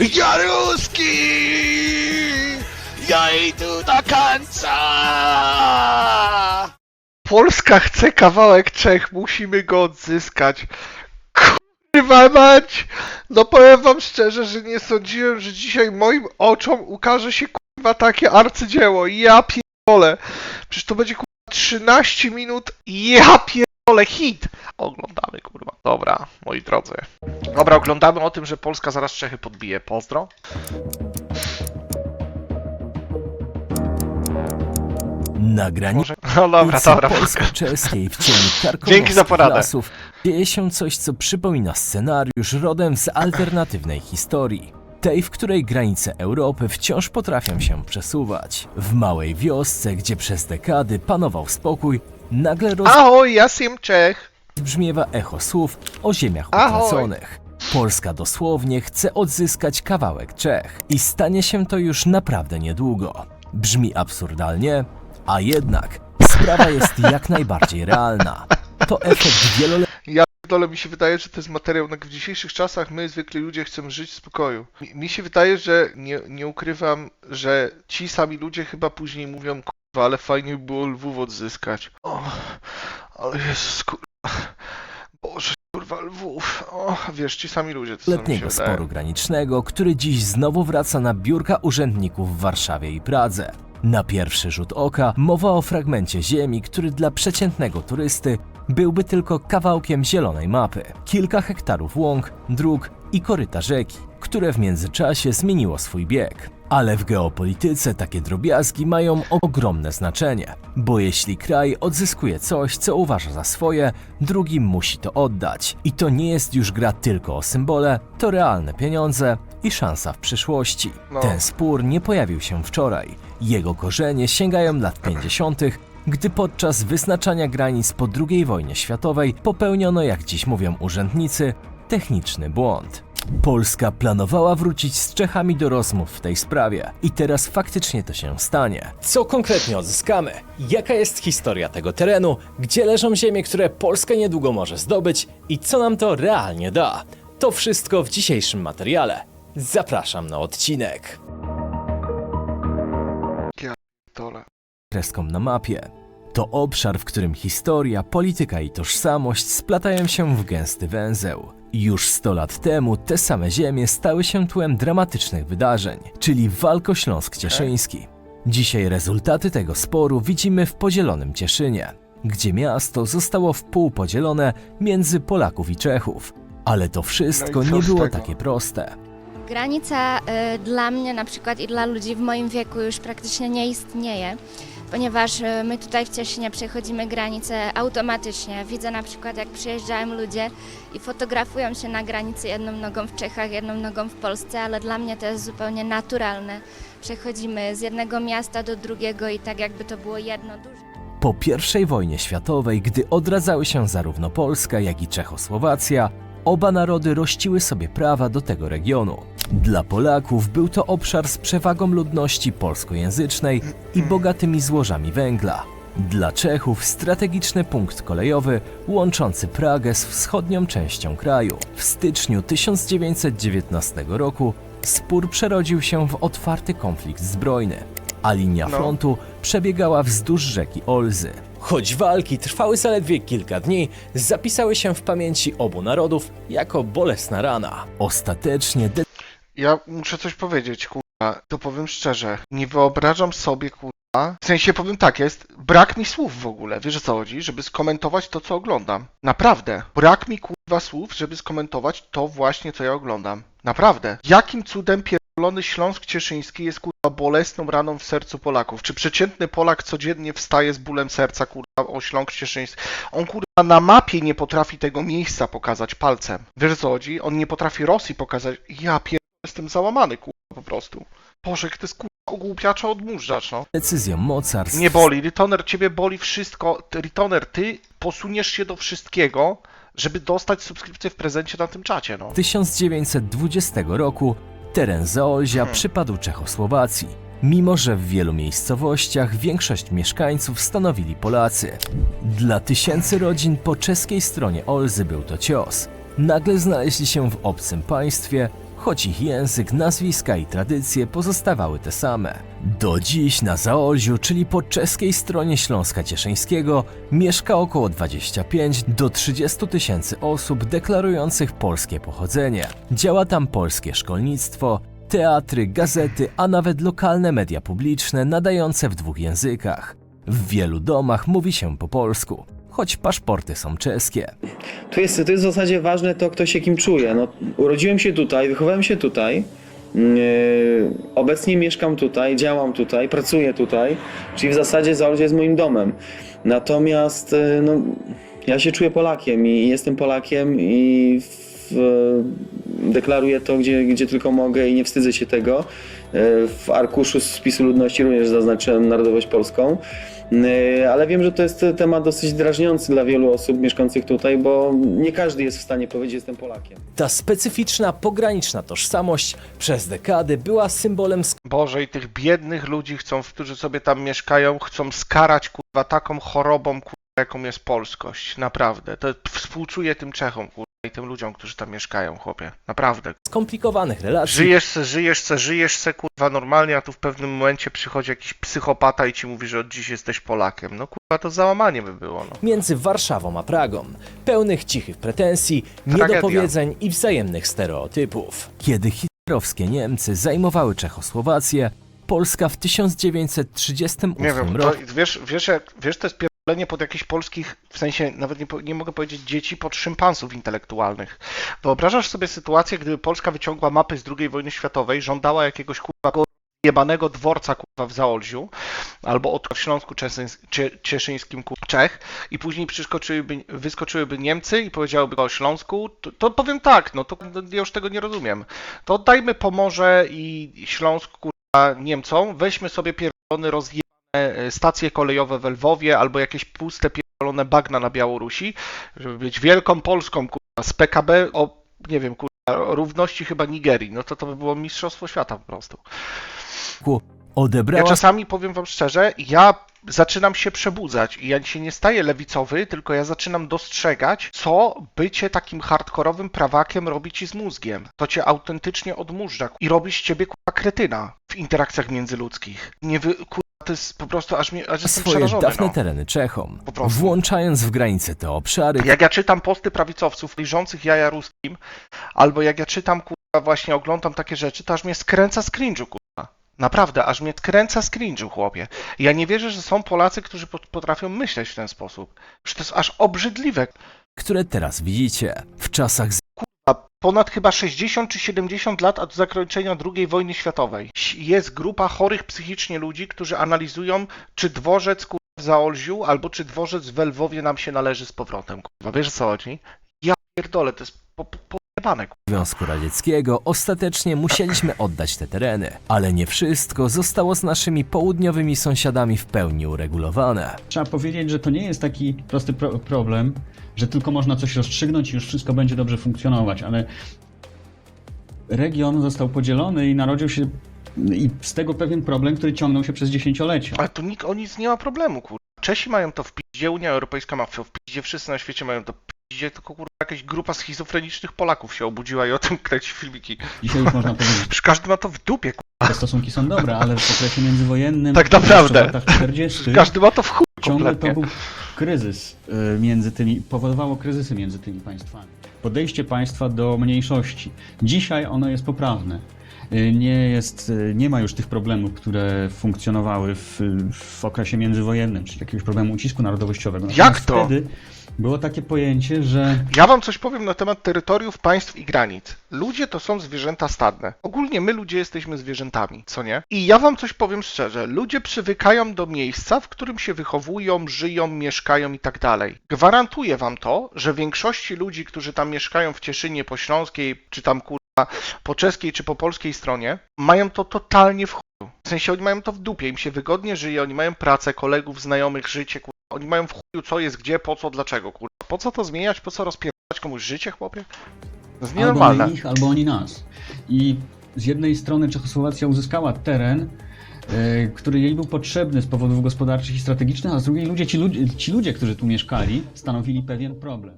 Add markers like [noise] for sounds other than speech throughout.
Jaruski! Ja idę do końca! Polska chce kawałek Czech, musimy go odzyskać. Kurwa mać! No powiem wam szczerze, że nie sądziłem, że dzisiaj moim oczom ukaże się kurwa takie arcydzieło. Ja pierdolę. Przecież to będzie kurwa 13 minut. Ja pierdolę hit! Oglądamy kurwa. Dobra, moi drodzy. Dobra, oglądamy o tym, że Polska zaraz Czechy podbije. Pozdro. Na granicy Może... No dobra, dobra. polsko-czeskiej w cieniu [laughs] Dzięki za poradę. lasów dzieje się coś, co przypomina scenariusz rodem z alternatywnej historii. Tej, w której granice Europy wciąż potrafią się przesuwać. W małej wiosce, gdzie przez dekady panował spokój, nagle Ahoj, ja sim Czech. rozbrzmiewa echo słów o ziemiach Ahoj. utraconych. Polska dosłownie chce odzyskać kawałek Czech i stanie się to już naprawdę niedługo. Brzmi absurdalnie, a jednak sprawa jest [laughs] jak najbardziej realna. To efekt wieloletniej Ja dole mi się wydaje, że to jest materiał, no, w dzisiejszych czasach my zwykli ludzie chcemy żyć w spokoju. Mi, mi się wydaje, że nie, nie ukrywam, że ci sami ludzie chyba później mówią, ale fajnie by było Lwów odzyskać. O, ale Jezus, kurwa. Boże, kurwa, Lwów. O, wiesz, ci sami ludzie, co mi się letniego wydaje. sporu granicznego, który dziś znowu wraca na biurka urzędników w Warszawie i Pradze. Na pierwszy rzut oka mowa o fragmencie ziemi, który dla przeciętnego turysty byłby tylko kawałkiem zielonej mapy. Kilka hektarów łąk, dróg i koryta rzeki, które w międzyczasie zmieniło swój bieg. Ale w geopolityce takie drobiazgi mają ogromne znaczenie, bo jeśli kraj odzyskuje coś, co uważa za swoje, drugi musi to oddać. I to nie jest już gra tylko o symbole, to realne pieniądze i szansa w przyszłości. No. Ten spór nie pojawił się wczoraj. Jego korzenie sięgają lat 50., gdy podczas wyznaczania granic po II wojnie światowej popełniono, jak dziś mówią urzędnicy, techniczny błąd. Polska planowała wrócić z Czechami do rozmów w tej sprawie i teraz faktycznie to się stanie. Co konkretnie odzyskamy? Jaka jest historia tego terenu? Gdzie leżą ziemie, które Polska niedługo może zdobyć i co nam to realnie da? To wszystko w dzisiejszym materiale. Zapraszam na odcinek. Kreską na mapie. To obszar, w którym historia, polityka i tożsamość splatają się w gęsty węzeł. Już 100 lat temu te same ziemie stały się tłem dramatycznych wydarzeń, czyli Walkośląsk-Cieszyński. Dzisiaj rezultaty tego sporu widzimy w podzielonym Cieszynie, gdzie miasto zostało w pół podzielone między Polaków i Czechów. Ale to wszystko No i co nie z było tego? takie proste. Granica y, dla mnie na przykład i dla ludzi w moim wieku już praktycznie nie istnieje, ponieważ y, my tutaj w Cieszynie przechodzimy granicę automatycznie. Widzę na przykład jak przyjeżdżają ludzie i fotografują się na granicy jedną nogą w Czechach, jedną nogą w Polsce, ale dla mnie to jest zupełnie naturalne. Przechodzimy z jednego miasta do drugiego i tak jakby to było jedno duże. Po I wojnie światowej, gdy odradzały się zarówno Polska, jak i Czechosłowacja, oba narody rościły sobie prawa do tego regionu. Dla Polaków był to obszar z przewagą ludności polskojęzycznej i bogatymi złożami węgla. Dla Czechów strategiczny punkt kolejowy łączący Pragę z wschodnią częścią kraju. W styczniu 1919 roku spór przerodził się w otwarty konflikt zbrojny, a linia No. frontu przebiegała wzdłuż rzeki Olzy. Choć walki trwały zaledwie kilka dni, zapisały się w pamięci obu narodów jako bolesna rana. Ostatecznie Ja muszę coś powiedzieć, kurwa. To powiem szczerze. Nie wyobrażam sobie, kurwa. W sensie powiem tak, jest. Brak mi słów w ogóle. Wiesz o co chodzi? Żeby skomentować to, co oglądam. Naprawdę. Brak mi kurwa słów, żeby skomentować to właśnie, co ja oglądam. Naprawdę. Jakim cudem pierdolony Śląsk Cieszyński jest kurwa bolesną raną w sercu Polaków? Czy przeciętny Polak codziennie wstaje z bólem serca, kurwa, o Śląsk Cieszyński? On kurwa na mapie nie potrafi tego miejsca pokazać palcem. Wiesz o co chodzi? On nie potrafi Rosji pokazać. Ja pier... jestem załamany, kurwa, po prostu. Boże, jak to jest kurwa ogłupiacza odmurzacz, no. decyzją mocarstw Nie boli, Ritoner, ciebie boli wszystko. Ty- Ritoner, ty posuniesz się do wszystkiego, żeby dostać subskrypcję w prezencie na tym czacie, no. 1920 roku teren Zaolzia Hmm. przypadł Czechosłowacji, mimo że w wielu miejscowościach większość mieszkańców stanowili Polacy. Dla tysięcy rodzin po czeskiej stronie Olzy był to cios, nagle znaleźli się w obcym państwie, choć ich język, nazwiska i tradycje pozostawały te same. Do dziś na Zaolziu, czyli po czeskiej stronie Śląska Cieszyńskiego, mieszka około 25 do 30 tysięcy osób deklarujących polskie pochodzenie. Działa tam polskie szkolnictwo, teatry, gazety, a nawet lokalne media publiczne nadające w dwóch językach. W wielu domach mówi się po polsku, choć paszporty są czeskie. Tu jest, to jest w zasadzie ważne to, kto się kim czuje. No, urodziłem się tutaj, wychowałem się tutaj. Yy, obecnie mieszkam tutaj, działam tutaj, pracuję tutaj, czyli w zasadzie Zaolzie jest moim domem. Natomiast yy, no, ja się czuję Polakiem i jestem Polakiem i w, deklaruję to, gdzie, gdzie tylko mogę i nie wstydzę się tego. Yy, W arkuszu spisu ludności również zaznaczyłem narodowość polską. Yy, Ale wiem, że to jest temat dosyć drażniący dla wielu osób mieszkających tutaj, bo nie każdy jest w stanie powiedzieć, że jestem Polakiem. Ta specyficzna, pograniczna tożsamość przez dekady była symbolem Boże, i tych biednych ludzi chcą, którzy sobie tam mieszkają, chcą skarać kurwa taką chorobą, kurwa, jaką jest polskość. Naprawdę. To współczuję tym Czechom, kurwa, i tym ludziom, którzy tam mieszkają, chłopie. Naprawdę. skomplikowanych relacji Żyjesz se, żyjesz se, żyjesz se, kurwa, normalnie, a tu w pewnym momencie przychodzi jakiś psychopata i ci mówi, że od dziś jesteś Polakiem. No kurwa, to załamanie by było, no. między Warszawą a Pragą, pełnych cichych pretensji, Tragedia. niedopowiedzeń i wzajemnych stereotypów. Kiedy hitlerowskie Niemcy zajmowały Czechosłowację, Polska w 1938 Nie wiem, to, roku wiesz, wiesz, jak, wiesz, to jest pierdolenie pod jakichś polskich, w sensie nawet nie, nie mogę powiedzieć dzieci, pod szympansów intelektualnych. Wyobrażasz sobie sytuację, gdyby Polska wyciągła mapy z II wojny światowej, żądała jakiegoś kurwa jebanego dworca kurwa w Zaolziu, albo od Śląsku Cieszyńskim kurwa, Czech i później przyskoczyłyby, wyskoczyłyby Niemcy i powiedziałyby o Śląsku, to, to powiem tak, no to no, ja już tego nie rozumiem. To oddajmy Pomorze i Śląsk kurwa Niemcom, weźmy sobie pierdolony rozjebane e, stacje kolejowe w Lwowie albo jakieś puste pierdolone bagna na Białorusi, żeby być wielką Polską kurwa, z PKB o, nie wiem, kurwa, równości chyba Nigerii, no to to by było mistrzostwo świata po prostu. Ja odebrała czasami powiem wam szczerze, ja zaczynam się przebudzać i ja się nie staję lewicowy, tylko ja zaczynam dostrzegać, co bycie takim hardkorowym prawakiem robi ci z mózgiem. To cię autentycznie odmurza i robi z ciebie kurwa kretyna w interakcjach międzyludzkich. Nie wy, to jest po prostu aż, mnie, aż jestem swoje przerażony. dawne No. tereny Czechom, Po prostu. włączając w granice te obszary, Jak ja czytam posty prawicowców liżących jaja ruskim, albo jak ja czytam, kurwa, właśnie oglądam takie rzeczy, to aż mnie skręca z cringe'u, kurwa. Naprawdę, aż mnie skręca z cringe'u, chłopie. Ja nie wierzę, że są Polacy, którzy pot- potrafią myśleć w ten sposób. Że to jest aż obrzydliwe. które teraz widzicie. W czasach Ponad chyba 60 czy 70 lat od zakończenia II wojny światowej jest grupa chorych psychicznie ludzi, którzy analizują, czy dworzec kurwa, w Zaolziu albo czy dworzec w Lwowie nam się należy z powrotem. Kurwa, wiesz co chodzi? Ja pierdolę, to jest po, po, kurwa. Związku Radzieckiego ostatecznie musieliśmy oddać te tereny, ale nie wszystko zostało z naszymi południowymi sąsiadami w pełni uregulowane. Trzeba powiedzieć, że to nie jest taki prosty pro problem, że tylko można coś rozstrzygnąć i już wszystko będzie dobrze funkcjonować, ale region został podzielony i narodził się i z tego pewien problem, który ciągnął się przez dziesięciolecia. Ale to nikt o nic nie ma problemu, kurwa. Czesi mają to w piździe, Unia Europejska ma to w piździe, wszyscy na świecie mają to w piździe, tylko kurwa jakaś grupa schizofrenicznych Polaków się obudziła i o tym kręci filmiki. Dzisiaj już można powiedzieć, Przecież każdy ma to w dupie, kurwa. te stosunki są dobre, ale w okresie międzywojennym, Tak naprawdę. w latach 40., Każdy ma to w chuj ciągle to kompletnie. był kryzys y, między tymi, powodowało kryzysy między tymi państwami. Podejście państwa do mniejszości. Dzisiaj ono jest poprawne. Y, Nie, jest, y, nie ma już tych problemów, które funkcjonowały w, w okresie międzywojennym, czyli jakiegoś problemu ucisku narodowościowego. Natomiast to? Wtedy było takie pojęcie, że Ja wam coś powiem na temat terytoriów, państw i granic. Ludzie to są zwierzęta stadne. Ogólnie my ludzie jesteśmy zwierzętami, co nie? I ja wam coś powiem szczerze. Ludzie przywykają do miejsca, w którym się wychowują, żyją, mieszkają i tak dalej. Gwarantuję wam to, że większości ludzi, którzy tam mieszkają w Cieszynie, po śląskiej, czy tam kurwa po czeskiej, czy po polskiej stronie, mają to totalnie w chuju. W sensie oni mają to w dupie, im się wygodnie żyje, oni mają pracę, kolegów, znajomych, życie, kurwa. Oni mają w chuju co jest gdzie, po co, dlaczego, kurwa. Po co to zmieniać, po co rozpierdać komuś życie, chłopie? To jest albo nienormalne. my ich, albo oni nas. I z jednej strony Czechosłowacja uzyskała teren, e, który jej był potrzebny z powodów gospodarczych i strategicznych, a z drugiej ludzie, ci, ludzie, ci ludzie, którzy tu mieszkali, stanowili pewien problem.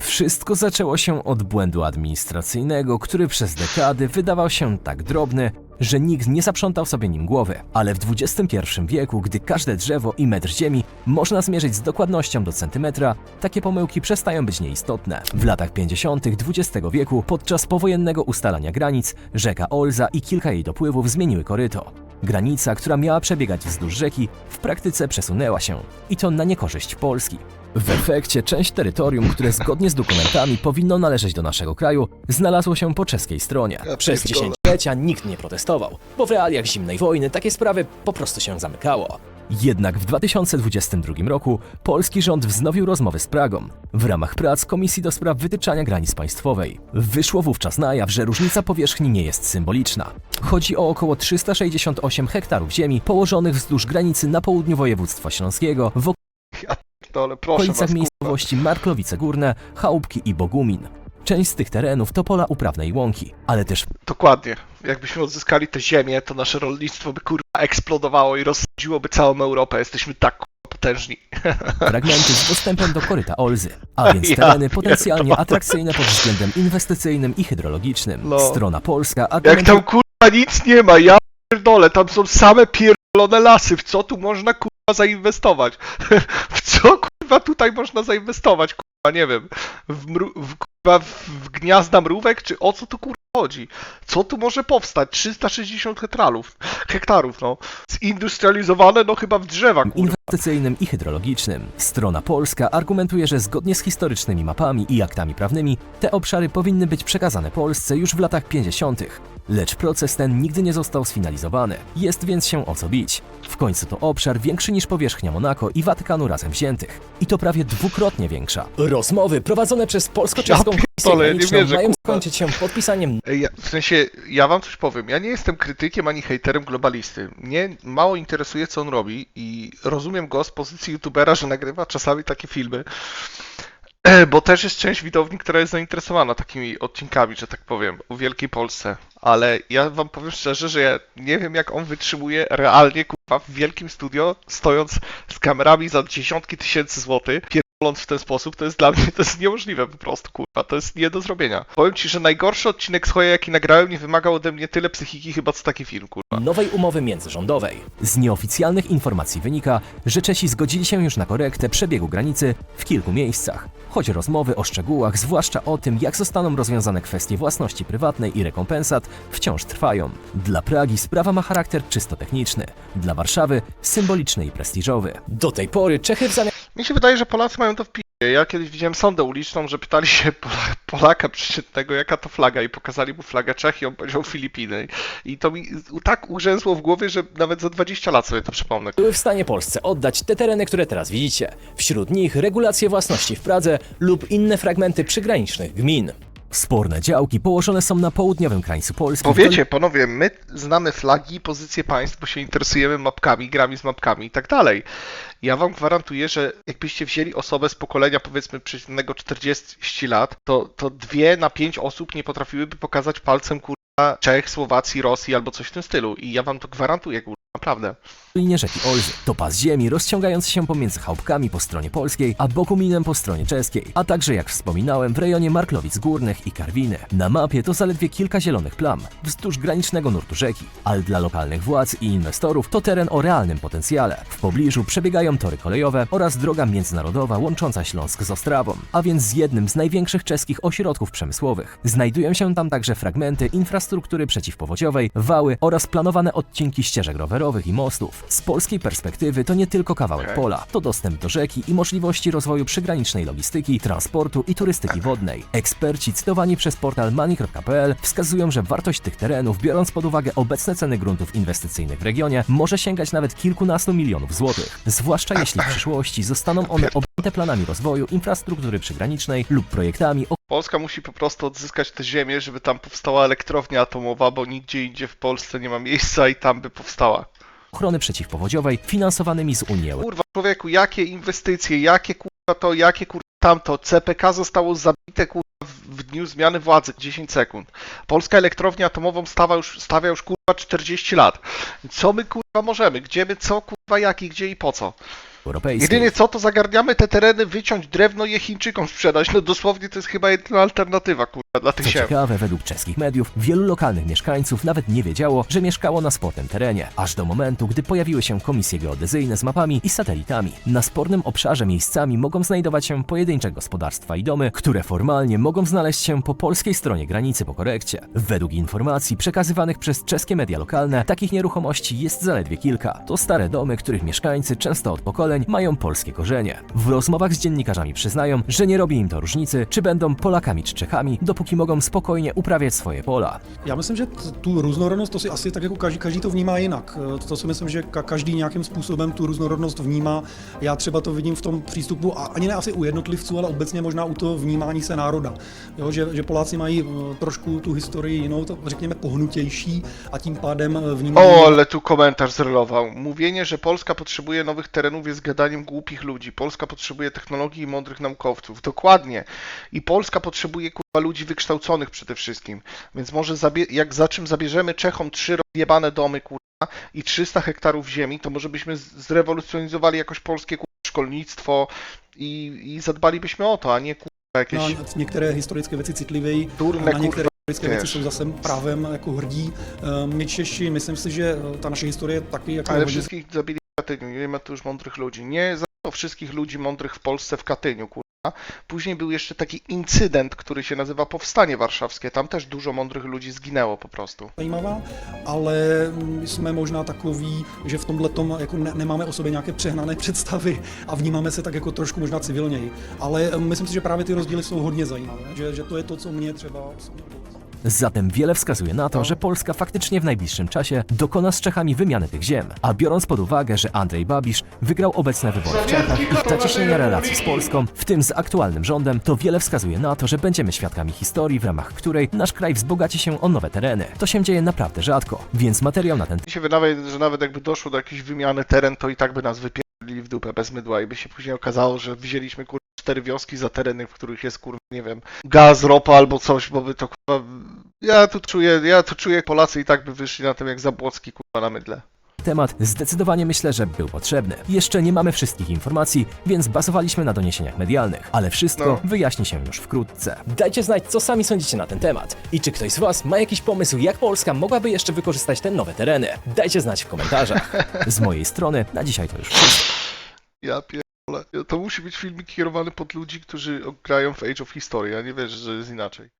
Wszystko zaczęło się od błędu administracyjnego, który przez dekady wydawał się tak drobny, że nikt nie zaprzątał sobie nim głowy. Ale w XXI wieku, gdy każde drzewo i metr ziemi można zmierzyć z dokładnością do centymetra, takie pomyłki przestają być nieistotne. W latach 50. XX wieku, podczas powojennego ustalania granic, rzeka Olza i kilka jej dopływów zmieniły koryto. Granica, która miała przebiegać wzdłuż rzeki, w praktyce przesunęła się. I to na niekorzyść Polski. W efekcie część terytorium, które zgodnie z dokumentami powinno należeć do naszego kraju, znalazło się po czeskiej stronie. Przez dziesięciolecia nikt nie protestował, bo w realiach zimnej wojny takie sprawy po prostu się zamykało. Jednak w 2022 roku polski rząd wznowił rozmowy z Pragą w ramach prac Komisji do Spraw Wytyczania Granic Państwowej. Wyszło wówczas na jaw, że różnica powierzchni nie jest symboliczna. Chodzi o około 368 hektarów ziemi położonych wzdłuż granicy na południu województwa śląskiego w Ale proszę okolicach was, kurwa. miejscowości Marklowice Górne, Chałupki i Bogumin. Część z tych terenów to pola uprawne i łąki, ale też Dokładnie. Jakbyśmy odzyskali tę ziemię, to nasze rolnictwo by kurwa eksplodowało i rozsadziłoby całą Europę. Jesteśmy tak kurwa potężni. [laughs] fragmenty z dostępem do koryta Olzy, a więc [laughs] Ja tereny potencjalnie pierdolę. atrakcyjne pod względem inwestycyjnym i hydrologicznym. No. Strona polska Jak argumentuje tam kurwa nic nie ma, ja pierdolę, tam są same pierdolone lasy. W co tu można kurwa zainwestować? [laughs] W co kurwa tutaj można zainwestować? Kurwa, nie wiem. W, mru, w, kurwa, w, gniazda mrówek, czy o co tu kurwa chodzi? Co tu może powstać? 360 hektarów, hektarów, no. Zindustrializowane, no chyba w drzewa, kurwa. inwestycyjnym i hydrologicznym. Strona polska argumentuje, że zgodnie z historycznymi mapami i aktami prawnymi te obszary powinny być przekazane Polsce już w latach 50. Lecz proces ten nigdy nie został sfinalizowany. Jest więc się o co bić. W końcu to obszar większy niż powierzchnia Monako i Watykanu razem wziętych. I to prawie dwukrotnie większa. Rozmowy prowadzone przez polsko-czeską Ja komisję pierdolę, nie graniczną wierzę, mają kurwa. skończyć się podpisaniem Ja, w sensie, ja wam coś powiem. Ja nie jestem krytykiem ani hejterem globalisty. Mnie mało interesuje, co on robi i rozumiem go z pozycji youtubera, że nagrywa czasami takie filmy. [clears throat] Bo też jest część widowni, która jest zainteresowana takimi odcinkami, że tak powiem, o Wielkiej Polsce. Ale ja wam powiem szczerze, że ja nie wiem, jak on wytrzymuje realnie, kurwa, w wielkim studio, stojąc z kamerami za dziesiątki tysięcy złotych, pierdoląc w ten sposób, to jest dla mnie, to jest niemożliwe po prostu, kurwa, to jest nie do zrobienia. Powiem ci, że najgorszy odcinek Hoja, jaki nagrałem, nie wymagał ode mnie tyle psychiki chyba co taki film, kurwa. nowej umowy międzyrządowej. Z nieoficjalnych informacji wynika, że Czesi zgodzili się już na korektę przebiegu granicy w kilku miejscach. Choć rozmowy o szczegółach, zwłaszcza o tym, jak zostaną rozwiązane kwestie własności prywatnej i rekompensat, wciąż trwają. Dla Pragi sprawa ma charakter czysto techniczny, dla Warszawy symboliczny i prestiżowy. Do tej pory Czechy w zamian Mi się wydaje, że Polacy mają to w. Ja kiedyś widziałem sondę uliczną, że pytali się Pola- Polaka przeciętnego, jaka to flaga i pokazali mu flagę Czech i on powiedział Filipiny. I to mi tak ugrzęzło w głowie, że nawet za 20 lat sobie to przypomnę. były w stanie Polsce oddać te tereny, które teraz widzicie. Wśród nich regulacje własności w Pradze lub inne fragmenty przygranicznych gmin. Sporne działki położone są na południowym krańcu Polski. Bo w dolinie wiecie, panowie, my znamy flagi, pozycje państw, bo się interesujemy mapkami, grami z mapkami i tak dalej. Ja wam gwarantuję, że jakbyście wzięli osobę z pokolenia powiedzmy przeciętnego 40 lat, to, to dwie na pięć osób nie potrafiłyby pokazać palcem kurwa Czech, Słowacji, Rosji albo coś w tym stylu. I ja wam to gwarantuję, kurwa, naprawdę. dolinie rzeki Olzy. To pas ziemi rozciągający się pomiędzy chałupkami po stronie polskiej, a Bokuminem po stronie czeskiej, a także jak wspominałem w rejonie Marklowic Górnych i Karwiny. Na mapie to zaledwie kilka zielonych plam wzdłuż granicznego nurtu rzeki, ale dla lokalnych władz i inwestorów to teren o realnym potencjale. W pobliżu przebiegają tory kolejowe oraz droga międzynarodowa łącząca Śląsk z Ostrawą, a więc z jednym z największych czeskich ośrodków przemysłowych. Znajdują się tam także fragmenty infrastruktury przeciwpowodziowej, wały oraz planowane odcinki ścieżek rowerowych i mostów. Z polskiej perspektywy to nie tylko kawałek pola, to dostęp do rzeki i możliwości rozwoju przygranicznej logistyki, transportu i turystyki wodnej. Eksperci cytowani przez portal money.pl wskazują, że wartość tych terenów, biorąc pod uwagę obecne ceny gruntów inwestycyjnych w regionie, może sięgać nawet kilkunastu milionów złotych. Zwłaszcza jeśli w przyszłości zostaną one objęte planami rozwoju infrastruktury przygranicznej lub projektami Polska musi po prostu odzyskać tę ziemię, żeby tam powstała elektrownia atomowa, bo nigdzie indziej w Polsce nie ma miejsca i tam by powstała. Ochrony przeciwpowodziowej finansowanymi z Unii Europejskiej. Kurwa, człowieku, jakie inwestycje, jakie kurwa to, jakie kurwa tamto. CPK zostało zabite kurwa w dniu zmiany władzy 10 sekund. Polska elektrownia atomową stawia już, stawia już kurwa 40 lat. Co my kurwa możemy? Gdzie my, co kurwa, jak i gdzie i po co? Europejskiej. Jedynie co, to zagarniamy te tereny, wyciąć drewno je Chińczykom sprzedać. No dosłownie to jest chyba jedyna alternatywa, kurwa, dla tych Co ziem. ciekawe, według czeskich mediów, wielu lokalnych mieszkańców nawet nie wiedziało, że mieszkało na spornym terenie, aż do momentu, gdy pojawiły się komisje geodezyjne z mapami i satelitami. Na spornym obszarze miejscami mogą znajdować się pojedyncze gospodarstwa i domy, które formalnie mogą znaleźć się po polskiej stronie granicy po korekcie. Według informacji przekazywanych przez czeskie media lokalne, takich nieruchomości jest zaledwie kilka. To stare domy, których mieszkańcy często od pokoleń mają polskie korzenie. W rozmowach z dziennikarzami przyznają, że nie robi im to różnicy, czy będą Polakami czy Czechami, dopóki mogą spokojnie uprawiać swoje pola. Já myslím, že t- tu různorodost, to si asi tak jako každý, každý to vnímá jinak. Eh, To si myslím, že ka- každý nějakým způsobem tu různorodost vnímá. Já třeba to vidím v tom přístupu, a ani ne asi u jednotlivců, ale obecně možná u toho vnímání se národa. Jo, že, že Poláci mají eh, trošku tu historii jinou, to, řekněme pohnutější a tím pádem eh, vnímají... O, ale tu komentarz zrelował. Mówienie, że Polska potrzebuje nowych terenów jest gadaniem głupich ludzi. Polska potrzebuje technologii i mądrych naukowców. Dokładnie. I Polska potrzebuje kurwa ludzi wykształconych przede wszystkim. Więc może jak za czym zabierzemy Czechom trzy rozjebane domy kurwa i 300 hektarów ziemi, to może byśmy zrewolucjonizowali jakoś polskie kurwa, szkolnictwo i, i zadbalibyśmy o to, a nie kurwa jakieś na některé historické věci citlivěji, durne na některé historické věci jsou zase právem jako hrdí. My Češi, myslím si, že ta naše historie taky jako Ale wszystkich zabili w Katyniu, nie ma tu już mądrych ludzi. Nie za wszystkich ludzi mądrych w Polsce w Katyniu, kurwa. Później był jeszcze taki incydent, który się nazywa Powstanie Warszawskie. Tam też dużo mądrych ludzi zginęło po prostu. zajímavá, ale jsme možná takový, že v tomhle tom jako ne, nemáme o sobě nějaké přehnané představy a vnímáme se tak jako trošku možná civilněji. Ale myslím si, že právě ty rozdíly jsou hodně zajímavé, že, že to je to, co mě třeba osobně. Zatem wiele wskazuje na to, że Polska faktycznie w najbliższym czasie dokona z Czechami wymiany tych ziem. A biorąc pod uwagę, że Andrzej Babisz wygrał obecne wybory w Czechach i zacieśnienia relacji z Polską, w tym z aktualnym rządem, to wiele wskazuje na to, że będziemy świadkami historii, w ramach której nasz kraj wzbogaci się o nowe tereny. To się dzieje naprawdę rzadko, więc materiał na ten Mi się wydaje, że nawet jakby doszło do jakiejś wymiany teren, to i tak by nas wypierdolili w dupę bez mydła i by się później okazało, że wzięliśmy kurwa cztery wioski za tereny, w których jest kurwa, nie wiem, gaz, ropa albo coś, bo by to kurwa... Ja tu czuję, ja tu czuję, Polacy i tak by wyszli na tym jak Zabłocki kurwa na mydle. temat zdecydowanie myślę, że był potrzebny. Jeszcze nie mamy wszystkich informacji, więc bazowaliśmy na doniesieniach medialnych, ale wszystko No. wyjaśni się już wkrótce. Dajcie znać, co sami sądzicie na ten temat i czy ktoś z Was ma jakiś pomysł, jak Polska mogłaby jeszcze wykorzystać te nowe tereny. Dajcie znać w komentarzach. [laughs] Z mojej strony na dzisiaj to już wszystko. Ja pierdolę. To musi być filmik kierowany pod ludzi, którzy grają w Age of History, ja nie wierzę, że jest inaczej.